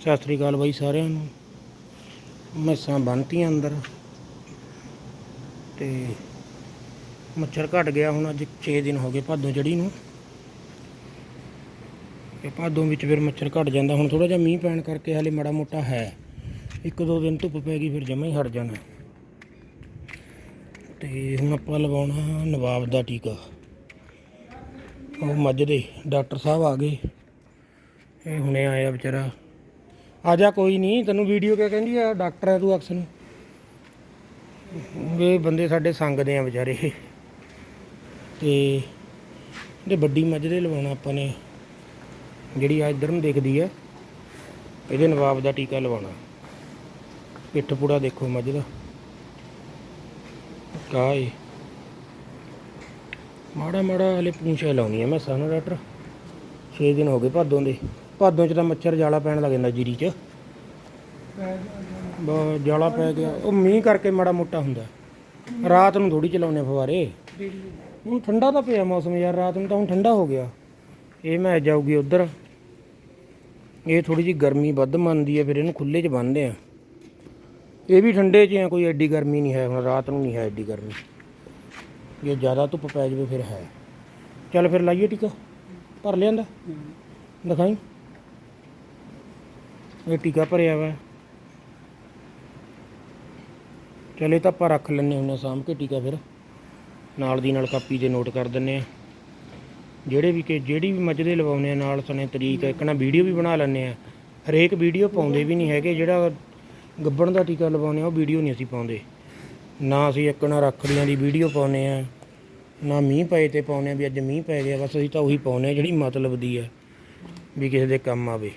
ਸਤਿ ਸ੍ਰੀ ਅਕਾਲ ਬਾਈ ਸਾਰਿਆਂ ਨੂੰ। ਮੈਸਾਂ ਬੰਨਤੀਆਂ ਅੰਦਰ। ਤੇ ਮੱਛਰ ਘਟ ਗਿਆ, ਹੁਣ ਅੱਜ 6 ਦਿਨ ਹੋ ਗਏ ਭਾਦੋਂ ਚੜੀ ਨੂੰ। ਤੇ ਭਾਦੋਂ ਵਿੱਚ ਫਿਰ ਮੱਛਰ ਘਟ ਜਾਂਦਾ। ਹੁਣ ਥੋੜਾ ਜਿਹਾ ਮੀਂਹ ਪੈਣ ਕਰਕੇ ਹਾਲੇ ਮਾੜਾ ਮੋਟਾ ਹੈ। ਇੱਕ ਦੋ ਦਿਨ ਧੁੱਪ ਪੈ ਗਈ, ਫਿਰ ਜਮਾ ਹੀ ਹਟ ਜਾਣਾ। ਤੇ ਹੁਣ ਆਪਾਂ ਲਵਾਉਣਾ ਨਵਾਬ ਦਾ ਟੀਕਾ। ਉਹ ਮੱਝ ਦੇ, ਡਾਕਟਰ ਸਾਹਿਬ ਆ ਗਏ। ਇਹ ਹੁਣੇ ਆਇਆ ਵਿਚਾਰਾ। ਆ ਜਾ ਕੋਈ ਨਹੀਂ ਤੈਨੂੰ ਵੀਡੀਓ ਕਿਆ ਕਹਿੰਦੀ ਆ? ਡਾਕਟਰ ਆ ਤੂੰ ਅਕਸ ਨੂੰ। ਇਹ ਬੰਦੇ ਸਾਡੇ ਸੰਗਦੇ ਆ ਵਿਚਾਰੇ। ਤੇ ਇਹਦੇ ਵੱਡੀ ਮੱਝ ਦੇ ਲਵਾਉਣਾ ਆਪਾਂ ਨੇ। ਜਿਹੜੀ ਆ ਇੱਧਰ ਨੂੰ ਦਿਖਦੀ ਆ, ਇਹਦੇ ਨਵਾਬ ਦਾ ਟੀਕਾ ਲਵਾਉਣਾ। ਪਿੱਠ ਪੂੜਾ ਦੇਖੋ ਮੱਝ ਦਾ। ਕਾ ਮਾੜਾ ਮਾੜਾ ਹਲੇ ਪੂੰਛਾ ਲਾਉਣੀ ਆ ਮੈਂ ਸਾਨੂੰ ਡਾਕਟਰ। 6 ਦਿਨ ਹੋ ਗਏ ਭਾਦੋਂ ਦੇ। ਭਾਦੋਂ ਚ ਤਾਂ ਮੱਛਰ ਜਾਲਾ ਪੈਣ ਲੱਗ ਜਾਂਦਾ ਜੀਰੀ ਚ। ਬਹੁਤ ਜਾਲਾ ਪੈ ਗਿਆ। ਉਹ ਮੀਂਹ ਕਰਕੇ ਮਾੜਾ ਮੋਟਾ ਹੁੰਦਾ। ਰਾਤ ਨੂੰ ਥੋੜੀ ਚਲਾਉਨੇ ਫਵਾਰੇ ਹੁਣ ਠੰਡਾ ਤਾਂ ਪਿਆ ਮੌਸਮ ਯਾਰ, ਰਾਤ ਨੂੰ ਤਾਂ ਹੁਣ ਠੰਡਾ ਹੋ ਗਿਆ। ਇਹ ਮੈਂ ਜਾਊਗੀ ਉਧਰ। ਇਹ ਥੋੜੀ ਜੀ ਗਰਮੀ ਵੱਧ ਮੰਨਦੀ ਹੈ ਫਿਰ ਇਹਨੂੰ ਖੁੱਲੇ 'ਚ ਬੰਨਦੇ ਆ। ਇਹ ਵੀ ਠੰਡੇ 'ਚ ਆ, ਕੋਈ ਐਡੀ ਗਰਮੀ ਨਹੀਂ ਹੈ। ਹੁਣ ਰਾਤ ਨੂੰ ਨਹੀਂ ਹੈ ਐਡੀ ਗਰਮੀ। ਜੇ ਜ਼ਿਆਦਾ ਧੁੱਪ ਪੈ ਜਾਵੇ ਫਿਰ ਹੈ। ਚੱਲ ਫਿਰ ਲਾਈਏ ਟੀਕਾ। ਭਰ ਲਿਆਂਦਾ। ਦਿਖਾਈ। ਇਹ ਟੀਕਾ ਭਰਿਆ ਵਾ। ਚਲੇ ਤਾਂ ਆਪਾਂ ਰੱਖ ਲੈਣੇ ਹੁੰਨੇ ਸਾਂਭ ਕੇ ਟੀਕਾ ਫਿਰ। ਨਾਲ ਦੀ ਨਾਲ ਕਾਪੀ ਤੇ ਨੋਟ ਕਰ ਦਿੰਨੇ ਆ ਜਿਹੜੇ ਵੀ ਕਿ ਜਿਹੜੀ ਵੀ ਮੱਝ ਦੇ ਲਵਾਉਨੇ ਆ, ਨਾਲ ਸਣੇ ਤਰੀਕ, ਇੱਕ ਨਾ ਵੀਡੀਓ ਵੀ ਬਣਾ ਲੈਂਦੇ ਆ ਹਰੇਕ ਵੀਡੀਓ ਪਾਉਂਦੇ ਵੀ ਨਹੀਂ ਹੈਗੇ, ਜਿਹੜਾ ਗੱਬਣ ਦਾ ਟੀਕਾ ਲਵਾਉਨੇ ਆ, ਉਹ ਵੀਡੀਓ ਨਹੀਂ ਅਸੀਂ ਪਾਉਂਦੇ। ਨਾ ਅਸੀਂ ਇੱਕ ਨਾ ਰੱਖੜੀਆਂ ਦੀ ਵੀਡੀਓ ਪਾਉਨੇ ਆ ਨਾ ਮੀਂਹ ਪਏ ਤੇ ਪਾਉਨੇ ਆ ਵੀ ਅੱਜ ਮੀਂਹ ਪੈ ਗਿਆ, ਬਸ ਅਸੀਂ ਤਾਂ ਉਹੀ ਪਾਉਨੇ ਆ ਜਿਹੜੀ ਮਤਲਬ ਦੀ ਆ ਵੀ ਕਿਸੇ ਦੇ ਕੰਮ ਆਵੇ।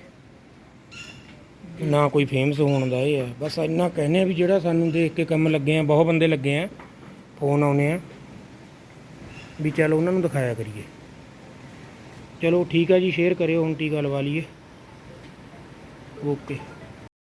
ਨਾ ਕੋਈ ਫੇਮਸ ਹੋਣ ਦਾ ਇਹ ਹੈ। ਬਸ ਇੰਨਾ ਕਹਿੰਦੇ ਆ ਵੀ ਜਿਹੜਾ ਸਾਨੂੰ ਦੇਖ ਕੇ ਕੰਮ ਲੱਗੇ ਆ, ਬਹੁਤ ਬੰਦੇ ਲੱਗੇ ਆ ਫੋਨ ਆਉਨੇ ਆ, ਵੀ ਚਲ ਉਹਨਾਂ ਨੂੰ ਦਿਖਾਇਆ ਕਰੀਏ। ਚਲੋ ਠੀਕ ਆ ਜੀ ਸ਼ੇਅਰ ਕਰਿਓ ਹੁਣ ਟੀਕਾ ਲਵਾ ਲਈਏ ਓਕੇ